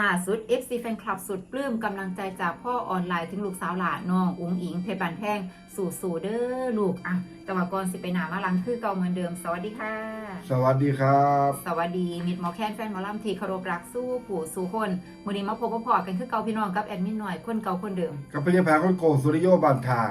ล่าสุด FC แฟนคลับสุดปลื้มกำลังใจจากพ่อออนไลน์ถึงลูกสาวหลานน้องอุ๋งอิงเพชรบานแพงสู่สู่เด้อลูกอะแต่ว่าก่อนสิไปหนามาหลังคือเก่าเหมือนเดิม สวัสดีค่ะ สวัสดีครับ สวัสดีมิดหมอแคนแฟนหมอลำทีเคารพรักสู้ผู้สู่คนวันนี้มาพบพอๆกันคือเก่าพี่น้องกับแอดมินหน่อยคนเก่าคนเดิมกับพยาแพคนโกสุริโยบานทา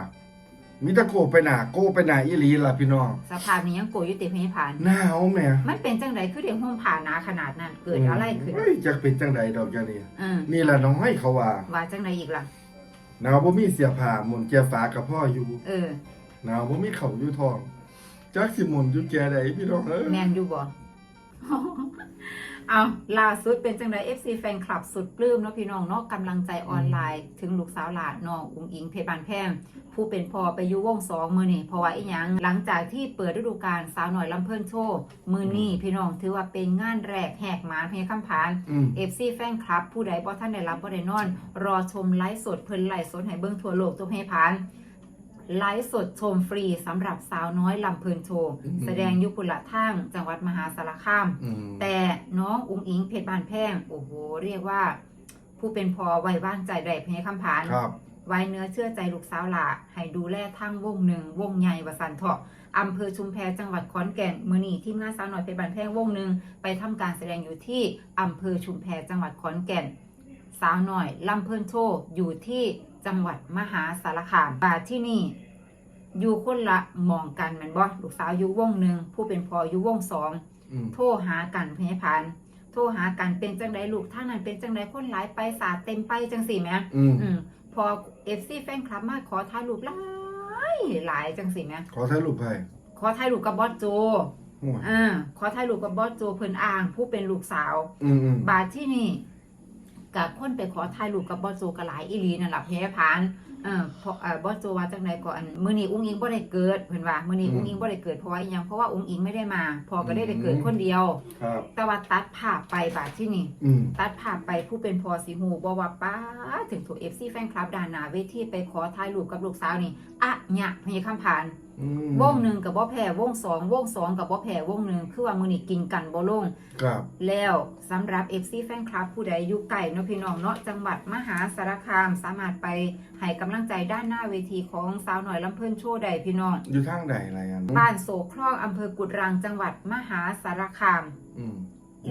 มิตะโกไปหนาโกไปหนาอีหลีล่ะพี่น้องสภาพนี้ยังโกยอยุติพยาผานหนาวแหม่มันเป็นจังไดคือเด็กห้องผ่าหนาขนาดนั้นเกิดอะไรขึ้นเฮ้ยจักเป็นจังใดดอกจานี่อืมนี่แหละน้องให้เขาว่าว่าจังไดอีกล่ะหนาวบ่มีเสียผ้าหมุนแกฟ้ากับพ่ออยู่เออหนาวบ่มีเขาอยู่ท้องจักสิหมุนอยู่แกใดพี่น้องเอ้ยแมนอยู่บ่ เอาล่าสุดเป็นจังได FC แฟนคลับสุดปลื้มเนาะพี่น้องเนาะกำลังใจออนไลน์ ถึงลูกสาวหลานน้องอุงอิงเพชรบานแพงผู้เป็นพ่อไปอยุวงสองมือนี่เพราะว่าอีหยังหลังจากที่เปิดฤดูกาลสาวหน่อยลำเพิ่นโชว์มือนี่พี่น้องถือว่าเป็นงานแรกแหกหมานเพียงคำผานอืม เอฟซีแฟนคลับผู้ใดบ่ท่านได้รับบ่ได้นอน รอชมไลฟ์สดเพิ่นไลฟ์สดให้เบิ่งทั่วโลกตัวเพพาน ไลฟ์สดชมฟรีสำหรับสาวน้อยลำเพลินโชว์อืม แสดงอยุพุละทางจังหวัดมหาสารคาม อืมแต่น้องอุงอิงเพชรบานแพงโอ้โห เรียกว่า ผู้เป็นพอไว้วางใจได้เพยคำผาน ครับ ไว้เนื้อเชื่อใจลูกสาวหล่ะให้ดูแลทั้งวงหนึ่ง วงใหญ่วสันเถาะอำเภอชุมแพจังหวัดขอนแก่นมือนีทีมงานสาวหน่อยเป็นบันแพงวงหนึ่งไปทำการแสดงอยู่ที่อำเภอชุมแพจังหวัดขอนแก่น สาวหน่อยลำเพิ่นโชว์อยู่ที่ จังหวัดมหาสารคามบาที่นี่อยู่คนละหมองกันแมันบ่ลูกสาวอยู่วงหนึ่งผู้เป็นพออยู่วงสองอืมโทรหากันพยาพานโทรหากันเป็นจังไดลูกท่างนั้นเป็นจังไดคนหลายไปสาดเต็มไปจังสี่แหม อืมอืมพอเอฟซีแฟนคลับมาขอถ่ายรูปหลายหลายจังสิแหมขอถ่ายรูปให้ขอถ่ายรูปกับบอสโจโอ้ยอ่าขอถ่ายรูปกับบอสโจเพิ่นอ้าง ผู้เป็นลูกสาว อืมอืมบาทที่นี่ กับคนไปขอถ่ายรูปกับบอสโซกหลายอีหลีนั่นล่ะแพ้พาน เออเพราะเอ่อบอสโจว่าจังไดก่อนมื้อนี้อุ้งอิงบ่ได้เกิดเพิ่นว่ามื้อนี้อุ้งอิงบ่ได้เกิดเพราะว่าอีหยังเพราะว่าอุ้งอิงไม่ได้มา พอก็ได้ได้เกิดคนเดียว ครับ แต่ว่าตัดภาพไปบาทที่นี่ อืม ตัดภาพไปผู้เป็นพอสีหูบอกว่าป้าถึงถูกเอฟซีแฟนคลับด่านหนาเวทีไปขอถ่ายรูปกับลูกสาวนี่อะเนี่ยพยาคำผ่านอืมวงหนึ่งกับบ่แพ้วงสองวงสองกับบ่แพ้วงหนึ่งคือว่ามือนี่กินกันบ่ลง ครับ แล้วสำหรับ FC แฟนคลับผู้ใดอยู่ไกลเนาะพี่น้องเนาะจังหวัดมหาสารคามสามารถไปให้กำลังใจด้านหน้าเวทีของสาวหน่อยลำเพิ่นโชว์ใดพี่น้อง อยู่ทางใดอะไรกันบ้านโศกคลองอำเภอกุดรังจังหวัดมหาสารคามอืม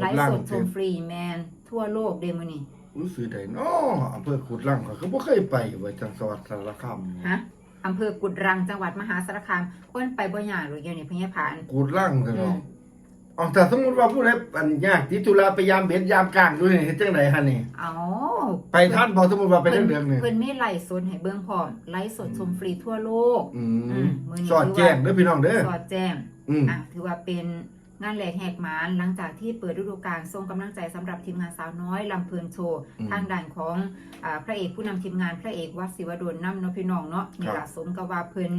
ไลฟ์สดชมฟรีแมน ทั่วโลกเดมือนี่รู้สึกใดเนาะอำเภอขุดลังเขาก็บ่เคยไปไว้จังหวัดสารคามฮะอำเภอกุดรังจังหวัดมหาสารคามเพิ่นไปบ่ยากหรือเดี๋ยวนี้พญาผานขุดลังซะอืเนาะ มอ๋อแต่สมมุติว่าผู้ใดอันยากที่ตุลาไปยามเบ็ดยามกลางด้วยนี่เฮ็ดจังไดฮะนี่ เอาไปท่านบ่สมมุติว่าไปเรื่องเดือนนี่เพิ่นมีไลฟ์สดให้เบิ่งพร้อมไลฟ์สดชมฟรีทั่วโลก อือืมมมื้อนี้สอดแจ้งเด้อพี่น้องเด้อสอดแจ้ง อืม อะถือว่าเป็นงานแหลกแหกหมานหลังจากที่เปิดฤดูกาลทรงกำลังใจสำหรับทีมงานสาวน้อยลำเพลินโชว์ อืมทางด่านของอาพระเอกผู้นำทีมงานพระเอกวัดศิวดลน้ำเนาะพี่น้องเนาะนี่ครัล่ะบสมกับว่าเพิ่น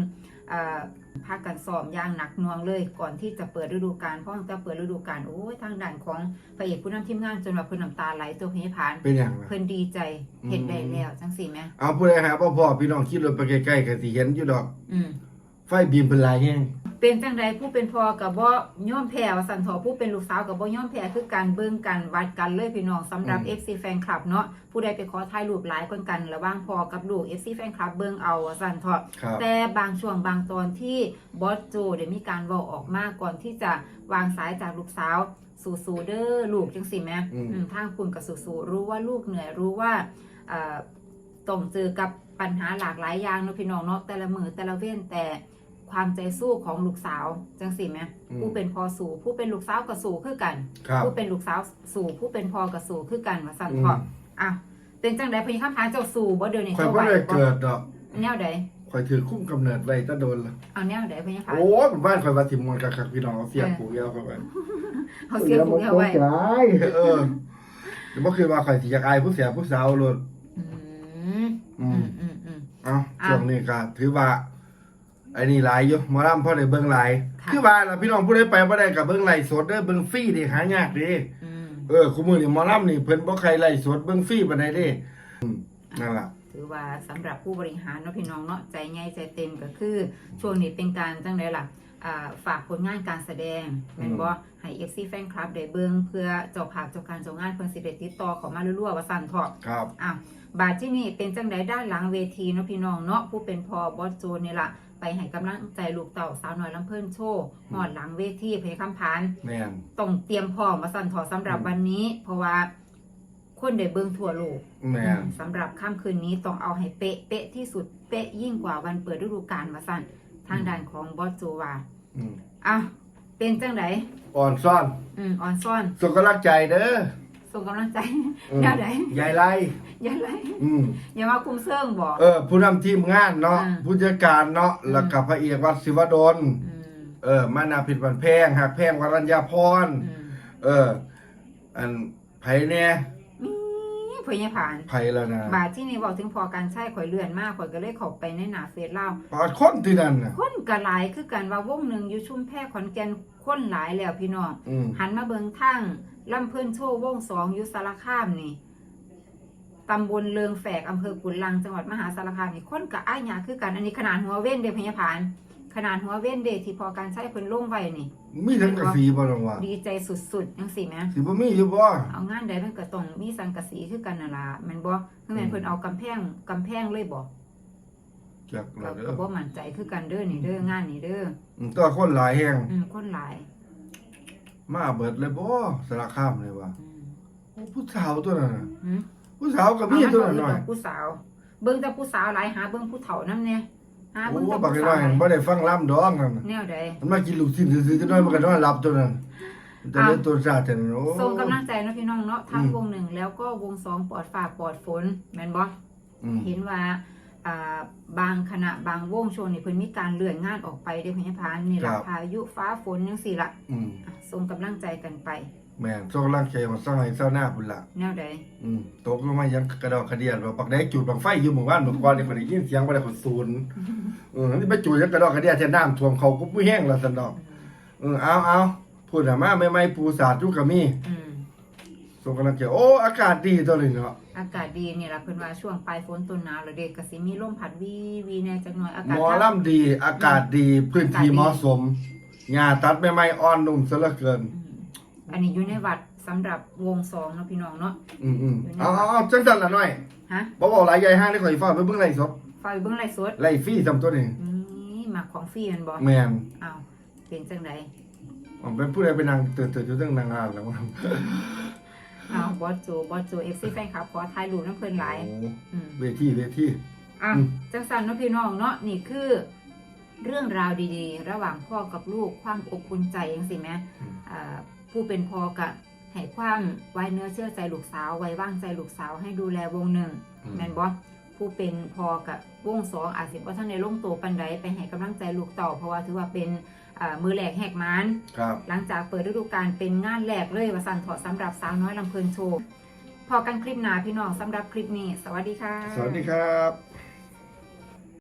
อ่า พากันซ้อมอย่างหนักหน่วงเลย ก่อนที่จะเปิดฤดูกาลเพราะตั้งแต่เปิดฤดูกาลโอ้ยทางด่านของพระเอกผู้นำทีมงานจนว่าเพิ่นน้ำตาไหลตัวเพผานเป็นหยังล่ะ เพิ่นดีใจเห็นอืมได้แล้วจังสี่แหมเอาผู้ใดหาบ่พอพี่น้องขี่รถไปใกล้ๆก็สิเห็นอยู่ดอก อืม ไฟบีมเพิ่นหลายแฮงเป็นจังใดผู้เป็นพ่อกับบ่ย่อมแพ้ว่าสันทอผู้เป็นลูกสาวกับบ่ย่อมแพ้คือการเบิ่งกันวัดกันเลยพี่น้องสำหรับ FC แฟนคลับเนาะผู้ใดไปขอถ่ายรูปหลายคนกันระหว่างพ่อกับลูก FC แฟนคลับเบิ่งเอาว่าสันทอครับแต่บางช่วงบางตอนที่บอสโจได้มีการเว้าออกมาก่อนที่จะวางสายจากลูกสาวสู่สู่เด้อลูกจังสิแหม่อืม อืมทางคุณกับสู่สู่รู้ว่าลูกเหนื่อยรู้ว่าเอ่อต้องเจอกับปัญหาหลากหลายอย่างเนาะพี่น้องเนาะแต่ละมือแต่ละเว้นแต่ ความใจสู้ของลูกสาวจังสิแหม่อืม ผู้เป็นพอสู่ผู้เป็นลูกสาวกับสู่คือกัน ครับ ผู้เป็นลูกสาวสู่ผู้เป็นพอกับสู่คือกันว่าสั่นอืพอม อะเป็นจังไดพยคำถามเจ้าสู่บ่เดี๋ยวนี้ข่อยเจ้าบ่ไหวได้บ่เกิดดอกแนวใดข่อยถือคุ้มกำเนิดไว้แตะโดนละเอาแนวใดพยคำโอ้ยบ้านข่อยว่าสิมวนคักๆพี่น้องเอาเสียบผูกยาวเข้าไปเขาเสียผูกเอาไว้เออเดี๋ยวบ่คือว่าข่อยสิอยากอายผู้เสียผู้สาวโลดอืมอือืมมอืมอืม เอ้าอะช่วงนี้ก็ถือว่า ไอ้นี่หลายอยู่หมอลำพ่อได้เบิ่งหลาย ค่ะ คือว่าล่ะพี่น้องผู้ใดไปบ่ได้ก็เบิ่งไลฟ์สดเด้อเบิ่งฟรีดิหายากดิอืมเออคุมื้อนี้หมอลำนี่เพิ่นบ่ใครไลฟ์สดเบิ่งฟรีปานใดเด้อืมนั่นล่ะ ถือว่าสำหรับผู้บริหารเนาะพี่น้องเนาะใจใหญ่ใจเต็มก็คือ ช่วงนี้เป็นการจังไดล่ะอ่าฝากผลงานการแสดงแม่นบ่ให้ FC แฟนคลับได้เบิ่งเพื่อเจ้าภาพเจ้าการเจ้างานเพิ่นสิได้ติดต่อเข้ามารัวๆว่าซั่นเถาะ ครับ อะบาทที่นี่เป็นจังไดด้านหลังเวทีเนาะพี่น้องเนาะผู้เป็นพ่อบอสโจนนี่ล่ะ ไปให้กำลังใจลูกเต่าสาวน้อยลำเพิ่นโชว์หอดหลังเวทีเพลงคำพานแม่น ต้องเตรียมพร้อมมาสั่นถอสำหรับอืม วันนี้ เพราะว่าคนได้เบิ่งทั่วโลกแม่น สำหรับค่ำคืนนี้ต้องเอาให้เป๊ะเป๊ะที่สุดเป๊ะยิ่งกว่าวันเปิดฤดูกาลมาสั่นทางด้านของบอสโจว่าอืมอะเป็นจังไดอ่อนซ่อนอืมออนซ่อนส่งกำลังใจเด้อ ส่งกำลังใจอืม แนวใดยายไล่อย่าไรอืม อย่ามาคุมเซิงบอก เออผู้นำทีมงานเนาะอืมผู้จัดการเนาะแล้วก็พระเอกวัดศิวดลอืมเออมานาผิดบันแพงหักแพงวรัญญาพร อืมเออ อันไผแน่มีเพื่อนผ่าน ไผแล้วนะบาทที่นี่บอกถึงพอการใช้ข่อยเลื่อนมากข่อยก็เลยเข้าไปในหนาเฟซเล่าปอดคนที่นั่นน่ะ คนกระหลายคือกันว่าวงหนึ่งอยู่ชุมแพขอนแก่นคนหลายแล้วพี่น้อง อืมหันมาเบิงทาง ลำเพิ่นโชว์วงสองอยู่สารคามนี่ตำบลเลืองแฝกอำเภอกุนลังจังหวัดมหาสารคามนี่คนกับอ้ายหยาคือกันอันนี้ขนาดหัวเว้นเดพญาผานขนาดหัวเว้นเดที่พอการใช้เพิ่นลงไว้นี่ มีทั้งกระสีบ่ลงว่าดีใจสุดๆจังสิแหมสิบ่มีอยู่บ่เอางานใดมันก็ต้องมีสังกะสีคือกันน่ะล่ะแม่นบ่คือแม่นเพิ่นเอากำแพงกำแพงเลยบ่จักก็ละเด้ก็อบ่มั่นใจคือกันเด้อนี่เด้องานนี่เด้ออืมแตัวคนหลายแฮงอืมคนหลาย มาเบิดเลยบ่สารคามเลยว่าอืมโอ้ผู้สาวตัวนั้นน่ะหืมผู้สาวก็มีตัวนั้นหน่อยเามาเบิ่งผู้สาว เบิ่งแต่ผู้สาวหลายหาเบิ่งผู้เฒ่านำแน่หาโอ้เบิ่งแต่บักผู้น้สาอวยบ่ได้ฟังล่ำดอกนั่นน่ะแนวใด มันมากินลูกชิ้นซื่อๆจังน้อยมันก็นอนหลับตัวนั้นมันจะเล่นตัวซาจังโอ้ ส่งกำลังใจเนาะพี่น้องเนาะทั้งอืม วงหนึ่งแล้วก็วงสองปลอดฟ้าปลอดฝนแม่นบ่อืมเห็นว่าอ่า บางคณะบางวงโชว์นี่เพิ่นมีการเลื่อนงานออกไปเด้อพญาพานนี่ล่ะพายุฟ้าฝนจังซี่ล่ะอืมอะส่งกำลังใจกันไป แม่นส่งกำลังใจของเศร้าให้เศร้าหน้าพุ่นล่ะแนวใดอืมตกลงมายังกระดอกกระเดียนว่าปักได้จุดบังไฟอยู่หมู่บ้านเมื่อก่อนนี่คนได้ยินเสียงบ่ได้คนศูนย์เออนี่ไปจุดยังกระดอกกระเดียนที่น้ำท่วมเขาก็บ่แห้งแล้วซั่นดอกเออเอาเอาพูดน่ะมาใหม่ๆปูสาดอยู่ก็มี อืม ส่งกำลังใจโอ้อากาศดีตัวนี้เนาะอากาศดีนี่ล่ะเพิ่นว่าช่วงปลายฝนต้นหนาวแล้วเด็กก็สิมีลมพัดวีวีแหน่จักหน่อยอาหกาศมอลำดี อากาศดีพื้นที่เหมาะสมหญ้าตัดใหม่ๆอ่อนนุ่มซะเหลือเกิน อืมอันนี้อยู่ในวัดสำหรับวงสองเนาะพี่น้องเนาะอืมอืมเอาเอาเอาจังสันละหน่อยฮะบ่บอกหลายใหญ่ห้างได้ข่อยฟ้าไปเบิ่งไล่สดไฟเบิ่งไลฟ์สดไล่ฟรีซำตัวนี้นี่มาของฟรีแมันบ่แม่นอ้าวเป็นจังไดผมเป็นผู้ใดไปนั่งตื่นๆอยู่เรื่องนางงานแล้วมั้ง อ้าวบอสโจบอสโจ FC แฟนคลับขอถ่ายรูปน้ำเพิ่นหลายโอ้อืม เวทีเวที อะอืม จังสันเนาะพี่น้องเนาะนี่คือ เรื่องราวดีๆ ระหว่างพ่อกับลูกความอบอุ่นใจจังซี่แหมอืมอ่าผู้เป็นพ่อกะให้ความไว้เนื้อเชื่อใจลูกสาว ไว้วางใจลูกสาวให้ดูแลวงหนึ่งอืมแม่นบ่ ผู้เป็นพ่อกับวงสองอาจสิบ่ทันในลงโตวปันใดไปให้กำลังใจลูกต่อเพราะว่าถือว่าเป็นอ่ามือแหลกแหกมานครับหลังจากเปิดฤดูกาลเป็นงานแรกเลยว่าสันเถอสำหรับสาวน้อยลำเพลินโชว์พอกันคลิปหน้าพี่น้องสำหรับคลิปนี้ สวัสดีค่ะ สวัสดีครับ